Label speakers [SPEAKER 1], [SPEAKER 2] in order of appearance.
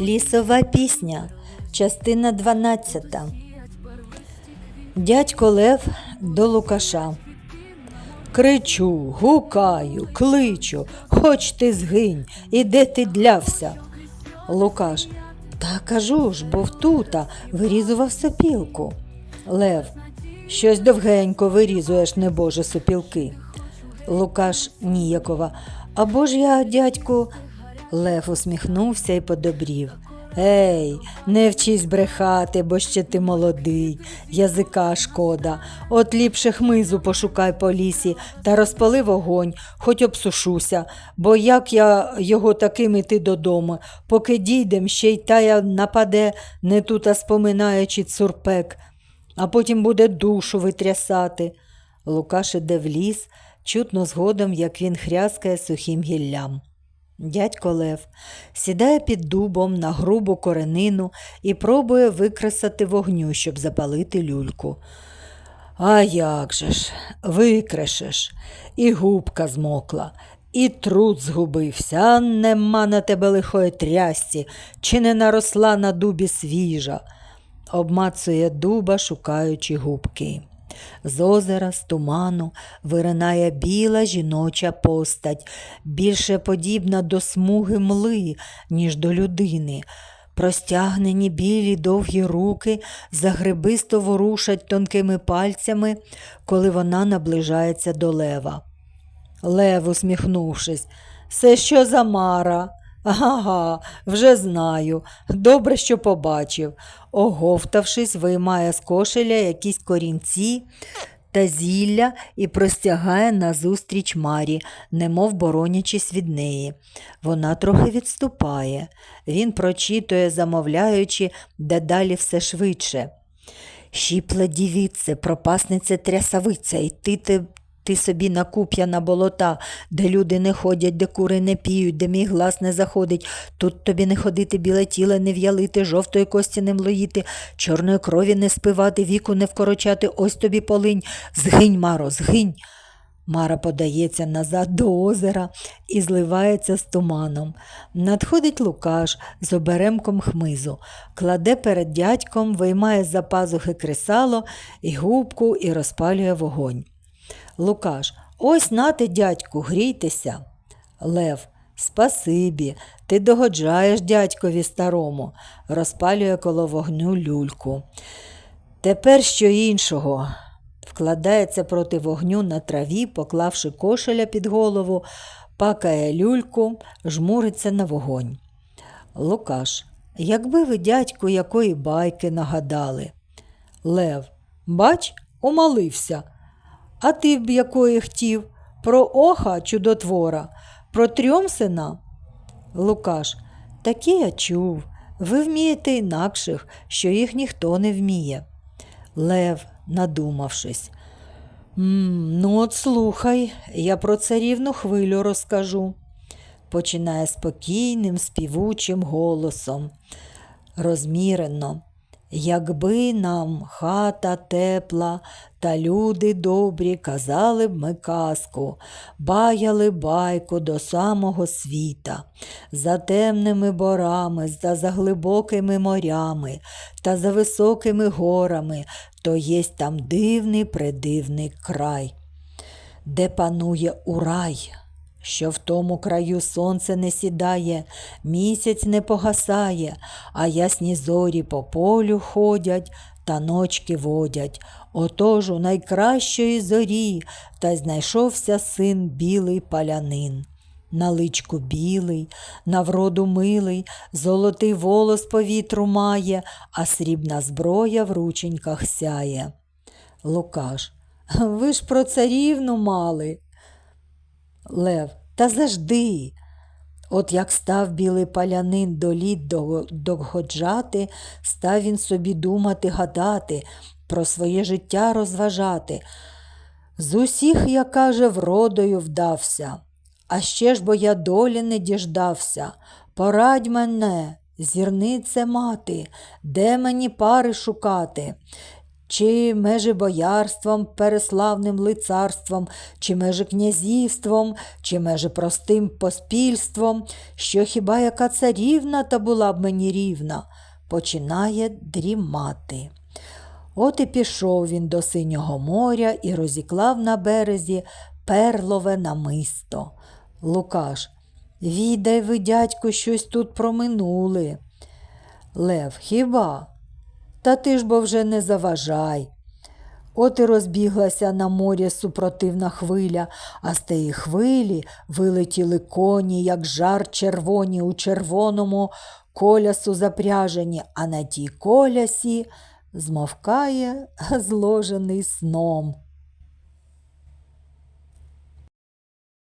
[SPEAKER 1] Лісова пісня, частина 12. Дядько Лев до Лукаша. Кричу, гукаю, кличу, хоч ти згинь, і де ти длявся. Лукаш. Та кажу ж, бо втута вирізував сопілку. Лев. Щось довгенько вирізуєш, небоже, сопілки. Лукаш ніякова. Або ж я, дядьку, Лев усміхнувся і подобрів. Ей, не вчись брехати, бо ще ти молодий, язика шкода. От ліпше хмизу пошукай по лісі та розпали вогонь, хоч обсушуся, бо як я його таким іти додому, поки дійдем, ще й тая нападе, не тута споминаючи цурпек, а потім буде душу витрясати. Лукаш іде в ліс, чутно згодом, як він хряскає сухим гіллям. Дядько Лев сідає під дубом на грубу коренину і пробує викресати вогню, щоб запалити люльку. А як же ж, викрешеш, і губка змокла, і труд згубився, а нема на тебе лихої трясці, чи не наросла на дубі свіжа, обмацує дуба, шукаючи губки. З озера, з туману виринає біла жіноча постать, більше подібна до смуги мли, ніж до людини. Простягнені білі довгі руки загребисто ворушать тонкими пальцями, коли вона наближається до лева. Лев, усміхнувшись, це що за мара? Ага, вже знаю. Добре, що побачив. Оговтавшись, виймає з кошеля якісь корінці та зілля і простягає назустріч Марі, немов боронячись від неї. Вона трохи відступає. Він прочитує, замовляючи, дедалі все швидше. Щіпла дівіце, пропасниця трясавиця, і ти, ти, ти собі накуп'я на болота, де люди не ходять, де кури не піють, де мій глас не заходить. Тут тобі не ходити біле тіле, не в'ялити, жовтої кості не млоїти, чорної крові не спивати, віку не вкорочати, ось тобі полинь. Згинь, Маро, згинь. Мара подається назад до озера і зливається з туманом. Надходить Лукаш з оберемком хмизу, кладе перед дядьком, виймає з-за пазухи кресало і губку і розпалює вогонь. Лукаш, ось нате, дядьку, грійтеся. Лев, спасибі, ти догоджаєш дядькові старому, розпалює коло вогню люльку. Тепер що іншого. Вкладається проти вогню на траві, поклавши кошеля під голову, пакає люльку, жмуриться на вогонь. Лукаш, якби ви, дядьку, якої байки нагадали. Лев, бач, умалився. А ти б якої хотів? Про оха чудотвора, про Трьомсина? Лукаш, таке я чув. Ви вмієте інакших, що їх ніхто не вміє. Лев, надумавшись. «М, ну, от слухай, я про царівну хвилю розкажу. Починає спокійним, співучим голосом. Розмірено. Якби нам хата тепла та люди добрі, казали б ми казку, баяли байку до самого світа, за темними борами, за заглибокими морями та за високими горами, то єсть там дивний придивний край, де панує урай що в тому краю сонце не сідає, місяць не погасає, а ясні зорі по полю ходять та ночки водять. Отож у найкращої зорі та знайшовся син білий палянин. На личку білий, на вроду милий, золотий волос по вітру має, а срібна зброя в рученьках сяє. Лукаш, ви ж про царівну мали. Лев, та завжди. От як став білий палянин до літ догоджати, став він собі думати, гадати, про своє життя розважати. З усіх, я каже, вродою вдався, а ще ж бо я долі не діждався. Порадь мене, зірнице мати, де мені пари шукати. Чи межи боярством, переславним лицарством, чи межи князівством, чи межи простим поспільством, що хіба яка царівна та була б мені рівна, починає дрімати. От і пішов він до синього моря і розіклав на березі перлове намисто. Лукаш, відай ви, дядько, щось тут проминули. Лев, хіба? Та ти ж бо вже не заважай. От і розбіглася на морі супротивна хвиля, а з тієї хвилі вилетіли коні, як жар червоні у червоному колясу запряжені, а на тій колясі змовкає зложений сном.